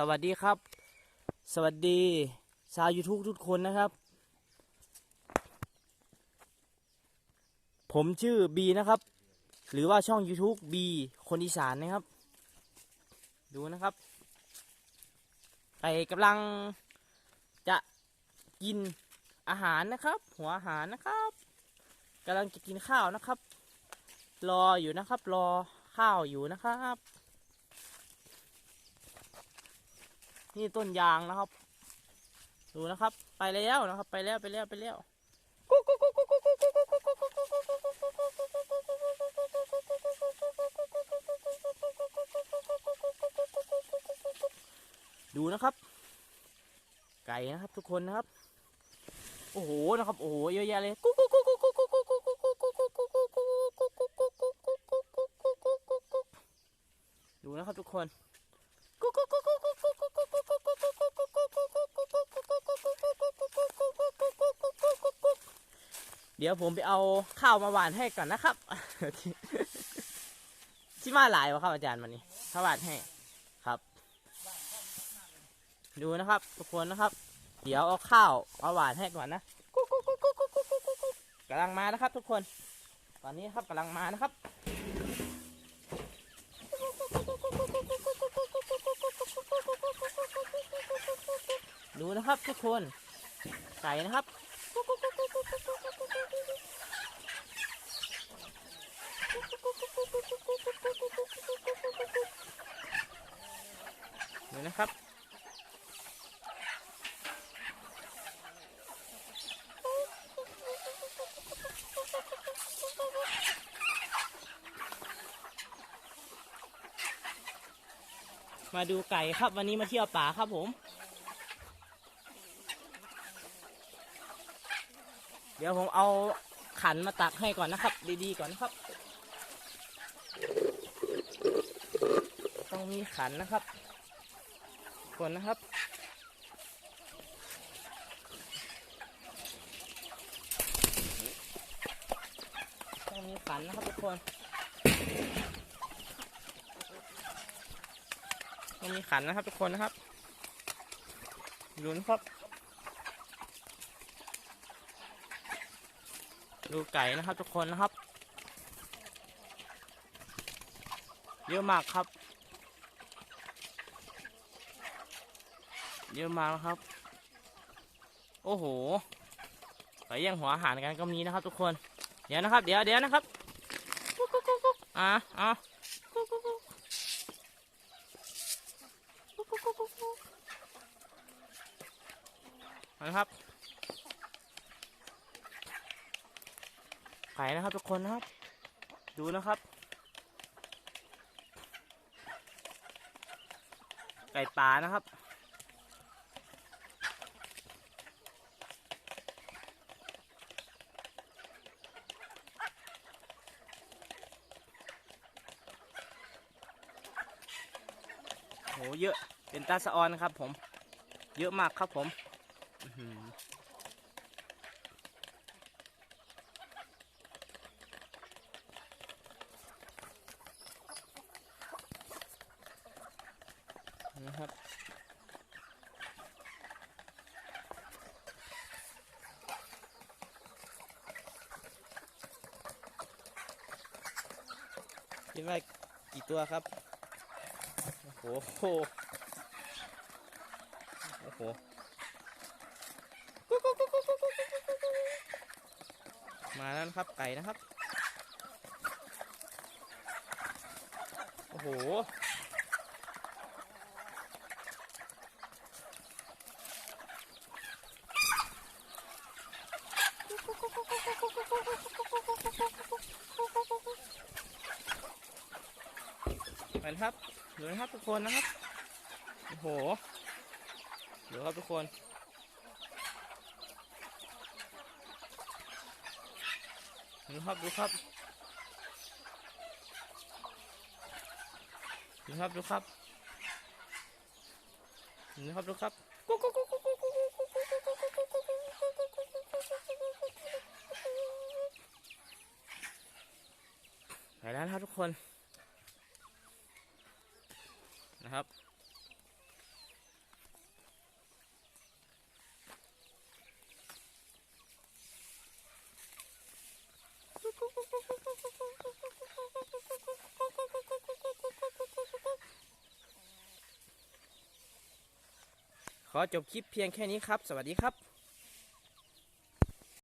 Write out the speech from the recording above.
สวัสดีครับ สวัสดีชาวยูทูบทุกคนนะครับ ผมชื่อบีนะครับ หรือว่าช่อง YouTube บีคนอีสานนะครับ ดูนะครับไก่กำลังจะกินอาหารนะครับ หัวอาหารนะครับกำลังจะกินข้าวนะครับ รออยู่นะครับ รอข้าวอยู่นะครับ นี่ต้นยางนะครับ ดูนะครับ ไปแล้วนะครับ ไปแล้วไปแล้วไปแล้วดูนะครับ ไก่นะครับทุกคนนะครับ โอ้โหนะครับ โอ้โหเยอะแยะเลยดูนะครับทุกคนกุ๊กกุ๊ก เดี๋ยวผมไปเอาข้าวมาหวานให้ก่อนนะครับที่มาหลายวะครับอาจารย์วันนี้ข้าวหวานให้ครับ ดูนะครับ ทุกคนนะครับ เดี๋ยวเอาข้าวมาหวานให้ก่อนนะกำลังมานะครับ ทุกคน ตอนนี้ครับกำลังมานะครับดูนะครับทุกคนไก่นะครับ ยนะครับมาดูไก่ครับวันนี้มาเที่ยวป่าครับผม เดี๋ยวผมเอาขันมาตักให้ก่อนนะครับ ดีๆก่อนนครับ ต้องมีขันนะครับ ก่อนนะครับ ต้องมีฝันนะครับทุกคนต้องมีขันนะครับทุกคนนะครับลุ้นครับ ดูไก่นะครับทุกคนนะครับ เยอะมากครับ เยอะมากนะครับ โอ้โหไปย่างหัวอาหารกันก็มีนะครับ ทุกคน เดี๋ยวนะครับ เดี๋ยวเดี๋ยวนะครับอะอะนะครับไข่นะครับทุกคนนะครับ ดูนะครับไก่ป่านะครับ เยอะเป็นตาสะออนครับ ผม เยอะมากครับผมนะครับคิดว่ากี่ตัวครับ โอ้โห โอ้โหมาแล้วนะครับไก่นะครับ โอ้โห มัครับ ดูนะครับทุกคนนะครับ โอ้โหดูครับทุกคนดูครับดูครับดูครับดูครับดูครับดูครับกุ๊กกุ๊กกุ๊กกุ๊กกุ๊กกุ๊กกุ๊กกุ๊กกุ๊กกุ๊กไปแล้วครับทุกคนะครับ ขอจบคลิปเพียงแค่นี้ครับ สวัสดีครับ